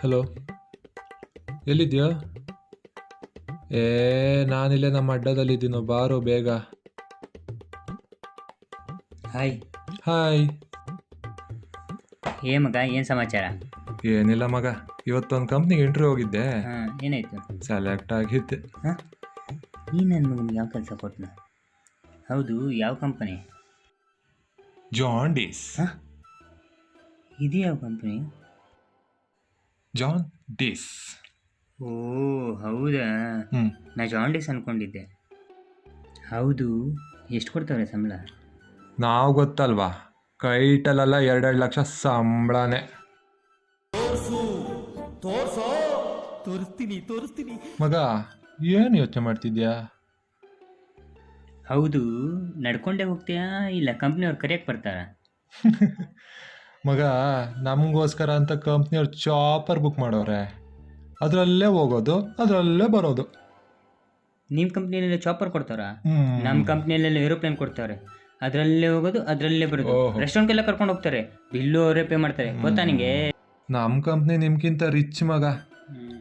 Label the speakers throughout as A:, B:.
A: Hello ಎಲ್ಲಿದ್ಯಾ ಏ ನಾನಿಲ್ಲೇ ನಮ್ಮ ಅಡ್ಡದಲ್ಲಿದ್ದೀನೋ. ಬಾರೋ ಬೇಗ.
B: ಹಾಯ್
A: ಹಾಯ್
B: ಏ ಮಗ ಏನು ಸಮಾಚಾರ?
A: ಏನಿಲ್ಲ ಮಗ. ಇವತ್ತೊಂದು ಕಂಪ್ನಿಗೆ ಇಂಟರ್ವ್ಯೂ ಹೋಗಿದ್ದೆ.
B: ಹಾಂ ಏನಾಯ್ತು?
A: ಸೆಲೆಕ್ಟ್ ಆಗಿದ್ದೆ.
B: ಹಾಂ? ಈ ನನ್ನ ಮಗನಿಗೆ ಯಾವ ಕೆಲಸ ಕೊಟ್ಟನ ಹೌದು ಯಾವ ಕಂಪನಿ
A: ಜಾಂಡೀಸ್ ಡೀಸ್
B: ಹಾಂ? ಇದು ಯಾವ ಕಂಪನಿ
A: ಜಾನ್ ಡೀಸ್
B: ಓ ಹೌದಾ?
A: ಹ್ಞೂ
B: ನಾ ಜಾಂಡೀಸ್ ಅನ್ಕೊಂಡಿದ್ದೆ. ಹೌದು ಎಷ್ಟು ಕೊಡ್ತಾರೆ ಸಂಬಳ?
A: ನಾವು ಗೊತ್ತಲ್ವಾ? ಕೈಟಲೆಲ್ಲ ಎರಡೆರಡು ಲಕ್ಷ ಸಂಬಳನೇ. ಮಗ ಏನು ಯೋಚನೆ ಮಾಡ್ತಿದ್ಯಾ?
B: ಹೌದು ನಡ್ಕೊಂಡೇ ಹೋಗ್ತೀಯಾ ಇಲ್ಲ ಕಂಪ್ನಿಯವ್ರು ಕರೆಯಕ್ಕೆ ಬರ್ತಾರಾ?
A: ಮಗ ನಮಗೋಸ್ಕರ ಅಂತ ಕಂಪ್ನಿಯವ್ರು ಚಾಪರ್ ಬುಕ್ ಮಾಡೋರೆ. ಅದರಲ್ಲೇ ಹೋಗೋದು ಅದರಲ್ಲೇ ಬರೋದು.
B: ನಿಮ್ಮ ಕಂಪ್ನಿಯಲ್ಲೇ ಚಾಪರ್ ಕೊಡ್ತಾರಾ. ನಮ್ಮ ಕಂಪ್ನಿಯಲ್ಲೆಲ್ಲ ಏರೋಪ್ಲೇನ್ ಕೊಡ್ತಾರೆ. ಅದರಲ್ಲೇ ಹೋಗೋದು ಅದರಲ್ಲೇ ಬರೋದು.
A: ಓಹೋ.
B: ರೆಸ್ಟೋರೆಂಟ್ಗೆಲ್ಲ ಕರ್ಕೊಂಡು ಹೋಗ್ತಾರೆ. ಬಿಲ್ಲು ಅವರೇ ಪೇ ಮಾಡ್ತಾರೆ. ಗೊತ್ತಾ ನಿಂಗೆ?
A: ನಮ್ಮ ಕಂಪ್ನಿ ನಿಮ್ಗಿಂತ ರಿಚ್ ಮಗ.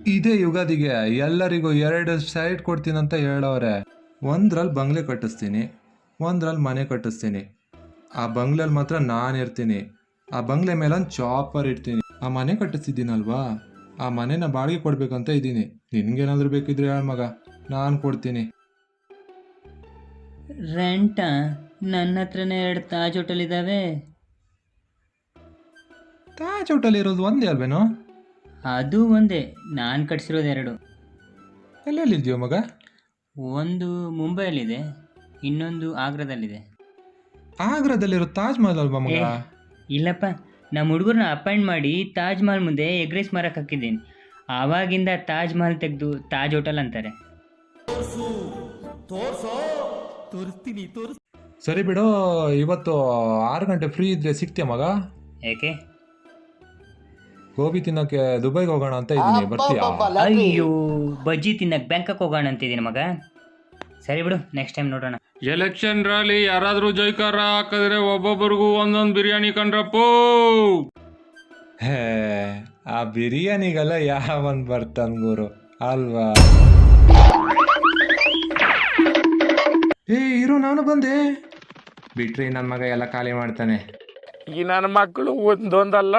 A: ಇದೇ ಯುಗಾದಿಗೆ ಎಲ್ಲರಿಗೂ ಎರಡು ಸೈಟ್ ಕೊಡ್ತೀನಂತ ಹೇಳೋರೆ. ಒಂದ್ರಲ್ಲಿ ಬಂಗ್ಲೆ ಕಟ್ಟಿಸ್ತೀನಿ ಒಂದ್ರಲ್ಲಿ ಮನೆ ಕಟ್ಟಿಸ್ತೀನಿ. ಆ ಬಂಗ್ಲೆಲ್ ಮಾತ್ರ ನಾನು ಇರ್ತೀನಿ. ಆ ಬಂಗ್ಲೆ ಮೇಲೆ ಒಂದು ಚಾಪರ್ ಇಡ್ತೀನಿ. ಆ ಮನೆ ಕಟ್ಟಿಸಿದ್ದೀನಲ್ವಾ? ಆ ಮನೆನ ಬಾಡಿಗೆ ಕೊಡ್ಬೇಕಂತ ಇದ್ದೀನಿ. ನಿನ್ಗೇನಾದ್ರೂ ಬೇಕಿದ್ರೆ ಹೇಳ ಮಗ. ನಾನು ಕೊಡ್ತೀನಿ.
B: ರೆಂಟ ನನ್ನ ಹತ್ರನೇ ಎರಡು ತಾಜ್ ಹೋಟೆಲ್ ಇದ್ದಾವೆ
A: ತಾಜ್ ಹೋಟೆಲ್ ಇರೋದು ಒಂದೇ ಅಲ್ವೇನೋ?
B: ಅದು ಒಂದೇ. ನಾನು ಕಟ್ಸಿರೋದು ಎರಡು.
A: ಎಲ್ಲೆಲ್ಲಿದ್ಯೋ ಮಗ?
B: ಒಂದು ಮುಂಬೈಯಲ್ಲಿದೆ. ಇನ್ನೊಂದು ಆಗ್ರಾದಲ್ಲಿದೆ.
A: ಆಗ್ರಾದಲ್ಲಿರೋ ತಾಜ್ ಮಹಲ್ ಅಲ್ವಾ ಮಗ.
B: ಇಲ್ಲಪ್ಪ ನಮ್ಮ ಹುಡುಗರನ್ನ ಅಪಾಯಿಂಟ್ ಮಾಡಿ ತಾಜ್ ಮಹಲ್ ಮುಂದೆ ಎಗ್ ರೈಸ್ ಮಾರಕ್ಕೆ ಹಾಕಿದ್ದೀನಿ. ಆವಾಗಿಂದ ತಾಜ್ ಮಹಲ್ ತೆಗೆದು ತಾಜ್ ಹೋಟೆಲ್ ಅಂತಾರೆ.
A: ಸರಿ ಬಿಡು ಇವತ್ತು ಆರು ಗಂಟೆ ಫ್ರೀ ಇದ್ರೆ ಸಿಗ್ತೀಯ ಮಗ?
B: ಯಾಕೆ
A: ಗೋಬಿ ತಿನ್ನೋಕೆ ದುಬೈಗೆ ಹೋಗೋಣ ಅಂತ ಇದ್ದೀನಿ ಬರ್ತೀಯ?
B: ಅಯ್ಯೋ ಬಜ್ಜಿ ತಿನ್ನಕ್ಕೆ ಬ್ಯಾಂಕಾಕ್ ಹೋಗೋಣ ಅಂತಿದ್ದೀನಿ ಮಗ. ಸರಿ ಬಿಡು ನೆಕ್ಸ್ಟ್ ಟೈಮ್ ನೋಡೋಣ.
C: ಎಲೆಕ್ಷನ್ ರ್ಯಾಲಿ ಯಾರಾದ್ರೂ ಜೈಕಾರ ಹಾಕಿದ್ರೆ ಒಬ್ಬೊಬ್ಬರಿಗೂ ಒಂದೊಂದು ಬಿರಿಯಾನಿ ಕಂಡ್ರಪ್ಪೋ.
A: ಹೇ ಆ ಬಿರಿಯಾನಿಗೆಲ್ಲ ಯಾವನ್ ಬರ್ತಾನ ಗುರು? ಅಲ್ವಾ? ಏ ಇರು ನಾನು ಬಂದೆ. ಬಿಟ್ರಿ ನನ್ನ ಮಗ ಎಲ್ಲ ಖಾಲಿ ಮಾಡ್ತಾನೆ.
C: ಈ ನನ್ನ ಮಕ್ಕಳು ಒಂದೊಂದಲ್ಲ